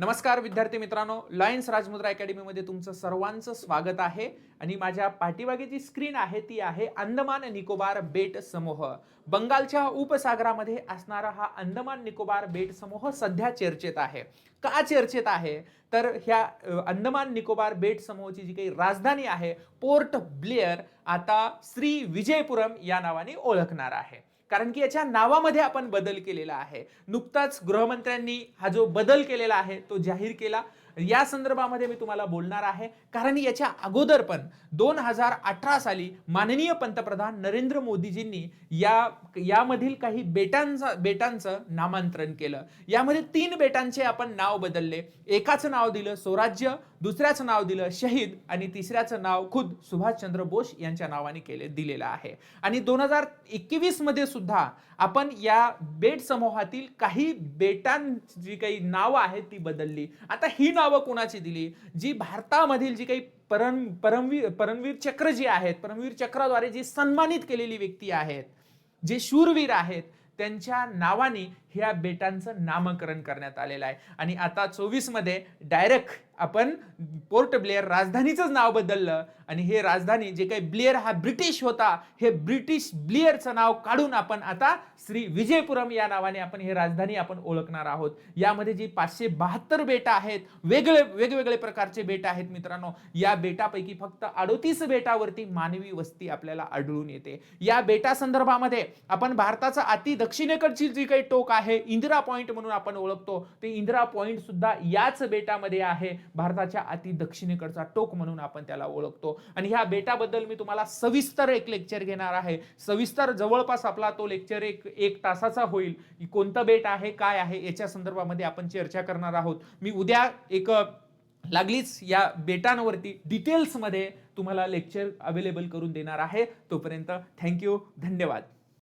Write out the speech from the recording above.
नमस्कार विद्यार्थी मित्रांनो लायन्स राजमुद्रा अकॅडमीमध्ये तुमचं सर्वांचं स्वागत आहे. आणि माझ्या पाठीमागे जी स्क्रीन आहे ती आहे अंदमान निकोबार बेट समूह. बंगालच्या उपसागरामध्ये असणारा हा अंदमान निकोबार बेट समूह सध्या चर्चेत आहे. का चर्चेत आहे? तर ह्या अंदमान निकोबार बेट समूहाची जी काही राजधानी आहे पोर्ट ब्लेअर आता श्री विजयपुरम या नावाने ओळखणार आहे. कारण की याच्या नावामध्ये आपण बदल केलेला आहे. नुकताच गृहमंत्र्यांनी हा जो बदल केलेला आहे तो जाहीर केला. या संदर्भामध्ये मी तुम्हाला बोलणार आहे. कारण याच्या अगोदर पण दोन हजार अठरा साली माननीय पंतप्रधान नरेंद्र मोदीजींनी या यामधील काही बेटांचा बेटांचं नामांतरण केलं. यामध्ये तीन बेटांचे आपण नाव बदलले. एकाचं नाव दिलं स्वराज्य दुसऱ्याचं नाव दिलं शहीद आणि तिसऱ्याचं नाव खुद सुभाषचंद्र बोस यांच्या नावाने केले दिलेलं आहे. आणि दोन हजार एकवीसमध्ये सुद्धा आपण या बेट समूहातील काही बेटांची जी काही नावं आहेत ती बदलली. आता ही नावं कोणाची दिली? जी भारतामधील जी काही परम परमवीर परमवीर चक्र जी आहेत परमवीर चक्राद्वारे जी सन्मानित केलेली व्यक्ती आहेत जे शूरवीर आहेत त्यांच्या नावाने ह्या बेटांचं नामकरण करण्यात आलेलं आहे. आणि आता चोवीसमध्ये डायरेक्ट आपण पोर्ट ब्लेअर राजधानीचंच नाव बदललं आणि हे राजधानी जे काही ब्लेअर हा ब्रिटिश होता हे ब्रिटिश ब्लेअरचं नाव काढून आपण आता श्री विजयपुरम या नावाने आपण हे राजधानी आपण ओळखणार आहोत. यामध्ये जी पाचशे बहात्तर बेटा आहेत वेगळे वेगवेगळे प्रकारचे बेट आहेत मित्रांनो. या बेटापैकी फक्त अडोतीस बेटावरती मानवी वस्ती आपल्याला आढळून येते. या बेटा संदर्भामध्ये आपण भारताचा अति दक्षिणेकडची जी काही टोक आहे इंदिरा पॉईंट म्हणून आपण ओळखतो. ते इंदिरा पॉईंट सुद्धा याच बेटामध्ये आहे. भारताच्या अति दक्षिणेकडचा टोक म्हणून आपण त्याला ओळखतो. आणि ह्या बेटाबद्दल मी तुम्हाला सविस्तर एक लेक्चर घेणार आहे. सविस्तर जवळपास आपला तो लेक्चर एक एक तासाचा होईल. कोणतं बेट आहे काय आहे याच्या संदर्भामध्ये आपण चर्चा करणार आहोत. मी उद्या एक लागलीच या बेटांवरती डिटेल्समध्ये तुम्हाला लेक्चर अवेलेबल करून देणार आहे. तोपर्यंत थँक्यू धन्यवाद.